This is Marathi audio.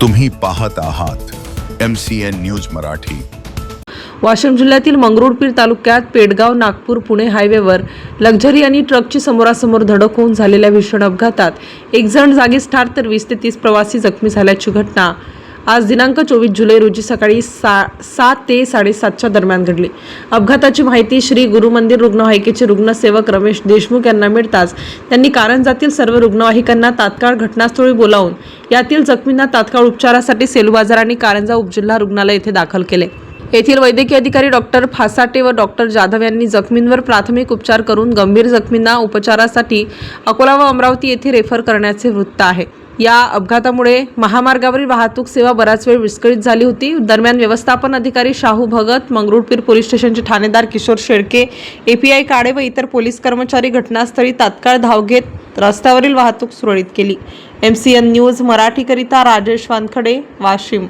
तुम्ही पाहत आहात M C N news Marathi. Washim जिल्ह्यातील मंगरुळपीर तालुक्यात पेडगाव नागपूर पुणे हायवेवर लक्झरी आणि ट्रकची समोरासमोर धडक होऊन झालेल्या भीषण अपघातात एक जण जागीच ठार तर वीस ते तीस प्रवासी जखमी झाल्याची घटना आज दिनांक चोवीस जुलै रोजी सकाळी सा सात ते साडेसातच्या दरम्यान घडली. अपघाताची माहिती श्री गुरु मंदिर रुग्णवाहिकेचे रुग्णसेवक रमेश देशमुख यांना मिळताच त्यांनी कारंजातील सर्व रुग्णवाहिकांना तात्काळ घटनास्थळी बोलावून यातील जखमींना तात्काळ उपचारासाठी सेलू बाजार आणि कारंजा उपजिल्हा रुग्णालय येथे दाखल केले. येथील वैद्यकीय अधिकारी डॉक्टर फासाटे व डॉक्टर जाधव यांनी जखमींवर प्राथमिक उपचार करून गंभीर जखमींना उपचारासाठी अकोला व अमरावती येथे रेफर करण्याचे वृत्त आहे. या अपघातामुळे महामार्गावरील वाहतूक सेवा बराच वेळ विस्कळीत झाली होती. दरम्यान व्यवस्थापन अधिकारी शाहू भगत मंगरुळपीर पोलीस स्टेशनचे ठाणेदार किशोर शेळके एपीआय काळे व इतर पोलीस कर्मचारी घटनास्थळी तात्काळ धाव घेत रस्त्यावरील वाहतूक सुरळीत केली. एम सी एन न्यूज मराठीकरिता राजेश वानखडे वाशिम.